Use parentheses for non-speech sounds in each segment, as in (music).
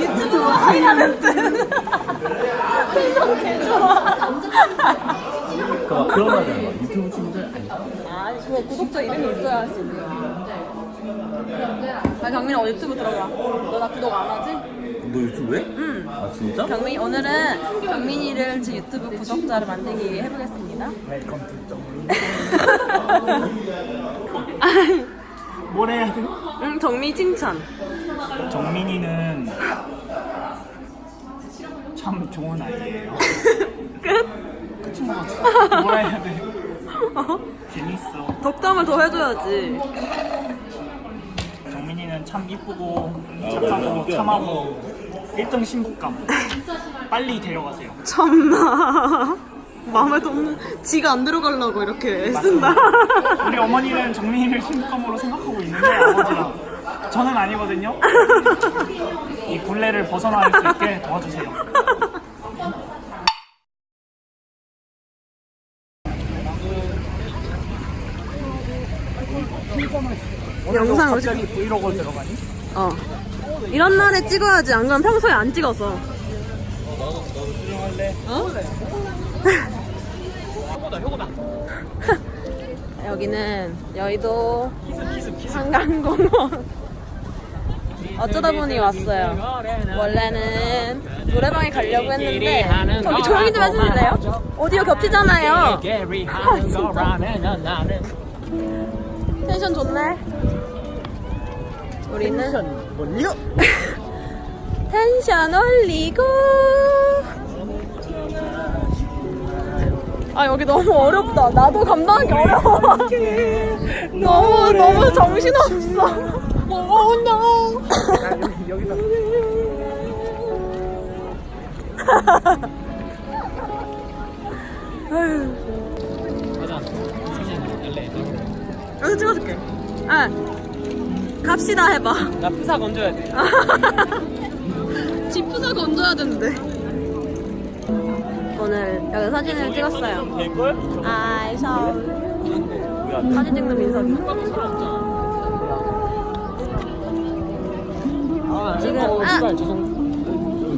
유튜브 하이라는 뜻. 텐션 개 좋아. 그거 그런 거 하잖아. 유튜브 친구들 아니. 아니 구독자 이름이 있어야 할 수 있는 거야. 아 경민아 어디 유튜브 들어가. 너 나 구독 안 하지? 너 유튜브 해? 응. 아 진짜? 경민 오늘은 경민이를 제 유튜브 구독자로 만들기 위해 해보겠습니다. 웰컴 투 (laughs) 뭘 해야 돼? 응 경민 칭찬. 정민이는 참 좋은 아이예요. (laughs) 끝. 끝인 것 같아. 뭘 해야 돼? 어? (laughs) 재밌어. 덕담을 더 해줘야지. 정민이는 참 이쁘고 착하고 참하고 1등 신부감. 빨리 데려가세요. 참나. 마음에 드는 지가 안 들어가려고 이렇게 애쓴다. 우리 어머니는 정민이를 신부감으로 생각하고 있는데 아버지랑 저는 아니거든요. 이 굴레를 벗어날 수 있게 도와주세요. 영상을 갑자기 브이로그 들어가니? 어. 이런 날에 찍어야지. 안 그러면 평소에 안 찍어서. 수정할래. 어? 효고다. (laughs) 여기는 여의도 기습 기습 기습. 한강공원. (laughs) 어쩌다 보니 왔어요. 원래는 노래방에 가려고 했는데 저기 조용히 좀 해주실래요? 오디오 겹치잖아요. (laughs) 텐션 좋네. 우리는? 텐션 올리고. 아 여기 너무 어렵다. 나도 감당하기 어려워. 너무 너무 정신 없어. Oh no. 여기다. 가자. 사진 할래. 여기서 찍어줄게. 아, 갑시다 해봐. 나 프사 건져야 돼. (laughs) 지푸사 건져야 되는데. 오늘 여기 사진을 찍었어요. 될걸? 아이셔. 사진 찍는 민석이. 지금 아 죄송.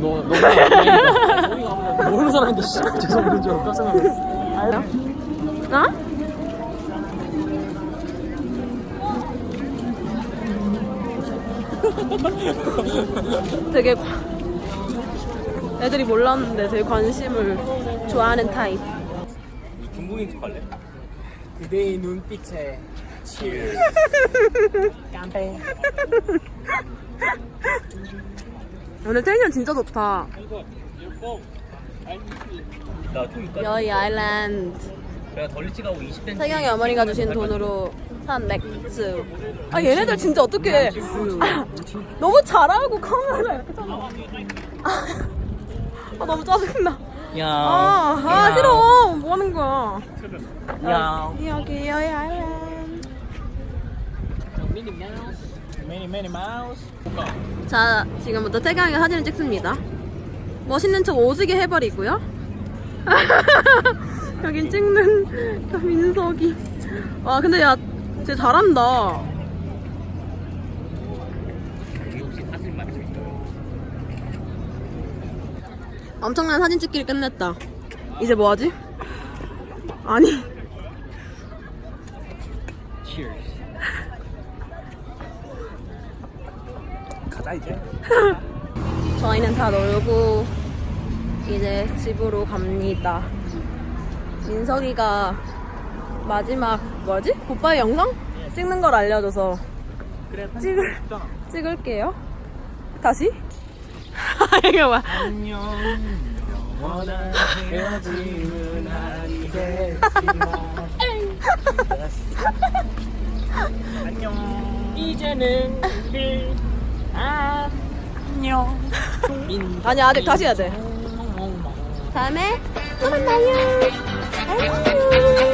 너 너무 모르는 사람인데 씨. 죄송 그런 줄 깜짝 놀랐어. 어? 되게 관- 애들이 몰랐는데 되게 관심을 좋아하는 타입. 중국인 척 할래? 그대의 눈빛에 치즈. (laughs) 깜빼. 오늘 텐션 진짜 좋다. 여의 아일랜드. 내가 덜 일찍 하고 20cm. 태경이 어머니가 주신 돈으로 산 맥주. 아 얘네들 진짜 어떻게 아, (laughs) 너무 잘하고 카메라 이렇게 잡아. 아, 아 너무 짜증나. 야. 아, 아 싫어. 뭐 하는 거야? 야. 여기 여의 아일랜드. 미니 마우스. 미니 미니 마우스. 자 지금부터 태경이가 사진을 찍습니다. 멋있는 척 오지게 해버리고요. (laughs) 여긴 찍는 저 민석이. 와 근데 야, 쟤 잘한다. 여기 혹시 사진 많이 찍어 엄청난 사진 찍기를 끝냈다. 이제 뭐 하지? 아니. Cheers. 가자 이제. (laughs) 저희는 다 놀고 이제 집으로 갑니다. 민석이가 마지막 뭐지? 굿바이 영상 찍는 걸 알려줘서 그래. 찍을 찍을게요. 다시? (laughs) 이거 봐. 안녕. 영원한 헤어짐은 아니겠지만. 안녕. 이제는 우리 안녕. 아니 아직 다시 해야 돼. 다음에 또 만나요. 안녕.